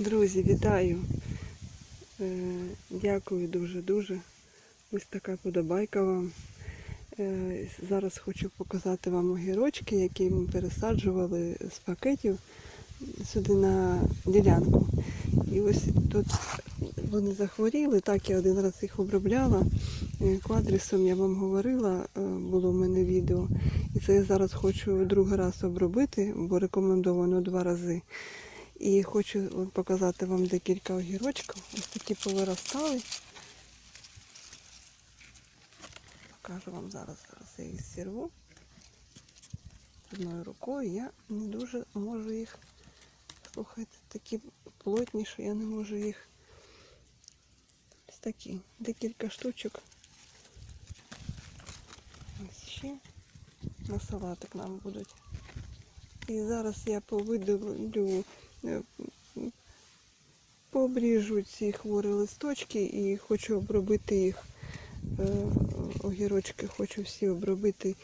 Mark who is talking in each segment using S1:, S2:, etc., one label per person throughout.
S1: Друзі, вітаю. Е, Дякую дуже-дуже. Ось така подобайка вам. Е, Зараз хочу показати вам огірочки, які ми пересаджували з пакетів сюди на ділянку. І ось тут вони захворіли, так я один раз їх обробляла. Е, Квадрісом я вам говорила, е, було в мене відео. І це я зараз хочу другий раз обробити, бо рекомендовано два рази. І хочу показати вам декілька огірочків. Ось такі повиростали. Покажу вам зараз, зараз я їх зірву. Одною рукою я не дуже можу їх. Слухайте, такі плотні, що я не можу їх. Ось такі. Декілька штучок. Ось ще на салатик нам будуть. І зараз я повидалю, е, пообріжу ці хворі листочки і хочу обробити їх. е, Огірочки хочу всі обробити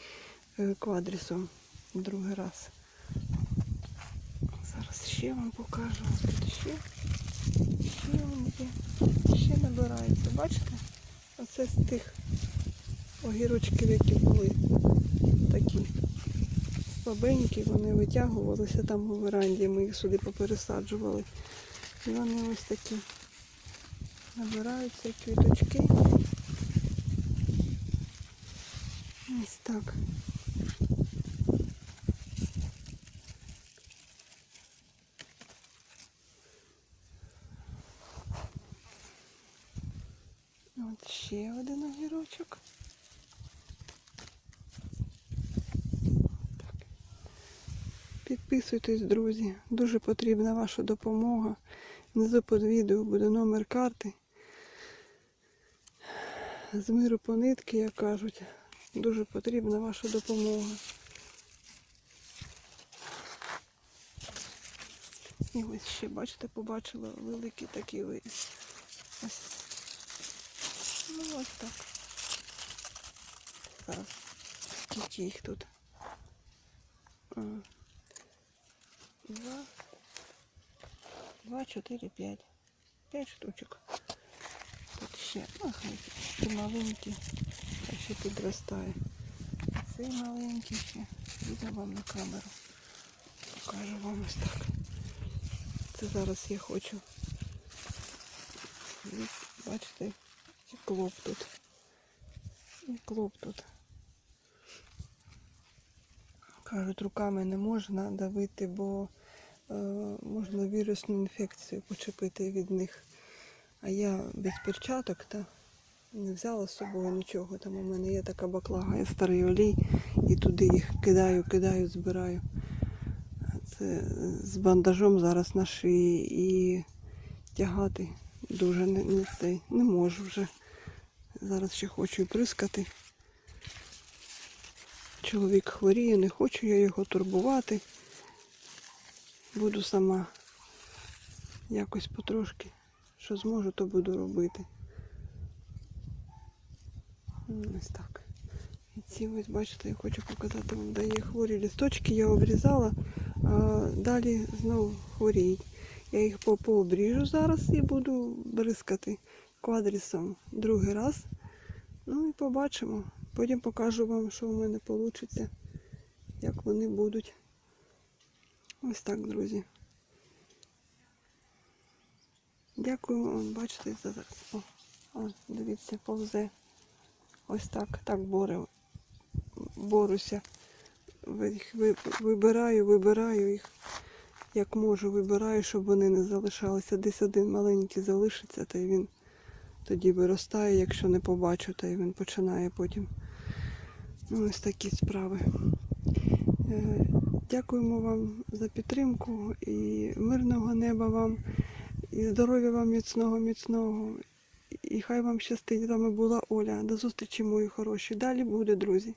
S1: е, квадрісом другий раз. Зараз ще вам покажу. Тут ще, ще є. Ще набирається. Бачите? Оце з тих огірочків, які були такі слабенькі, вони витягувалися там у веранді, ми їх сюди попересаджували. І вони ось такі набираються квіточки. Ось так. От ще один огірочок. Підписуйтесь, друзі. Дуже потрібна ваша допомога. Внизу під відео буде номер карти. З миру по нитки, як кажуть. Дуже потрібна ваша допомога. І ось ще, бачите, побачила великий такий виріс. Ось. Ну ось так. Зараз. Скільки їх тут? А. Два. Два, чотири, п'ять. П'ять штучок. Тут ще, ну, хай ці маленькі, хай ще підростає. Цей маленький ще. Буде вам на камеру. Покажу вам ось так. Це зараз я хочу. І, Бачите, і клоп тут. І клоп тут. Кажуть, руками не можна давити, бо е, можна вірусну інфекцію почепити від них. А я без перчаток та не взяла з собою нічого. Там у мене є така баклага, я старий олій, і туди їх кидаю, кидаю, збираю. Це з бандажом зараз на шиї і тягати дуже не, не, не можу вже. Зараз ще хочу і прискати. Чоловік хворіє, не хочу я його турбувати. Буду сама якось потрошки. Що зможу, то буду робити. Ось так. І ці ось, бачите, я хочу показати вам, де є хворі лісточки, я обрізала, а далі знову хворіють. Я їх по- пообріжу зараз і буду бризкати квадрісом другий раз. Ну і побачимо. Потім покажу вам, що в мене вийде, як вони будуть. Ось так, друзі. Дякую вам, бачите, за. О, о, дивіться, повзе. Ось так, так боре, борюся. Вибираю, вибираю їх, як можу, вибираю, щоб вони не залишалися. Десь один маленький залишиться, та й він тоді виростає, якщо не побачу, та й він починає потім. Ось такі справи. Е, Дякуємо вам за підтримку і мирного неба вам, і здоров'я вам міцного, міцного. І хай вам щастить. З вами була Оля. До зустрічі, мої хороші. Далі буде, друзі.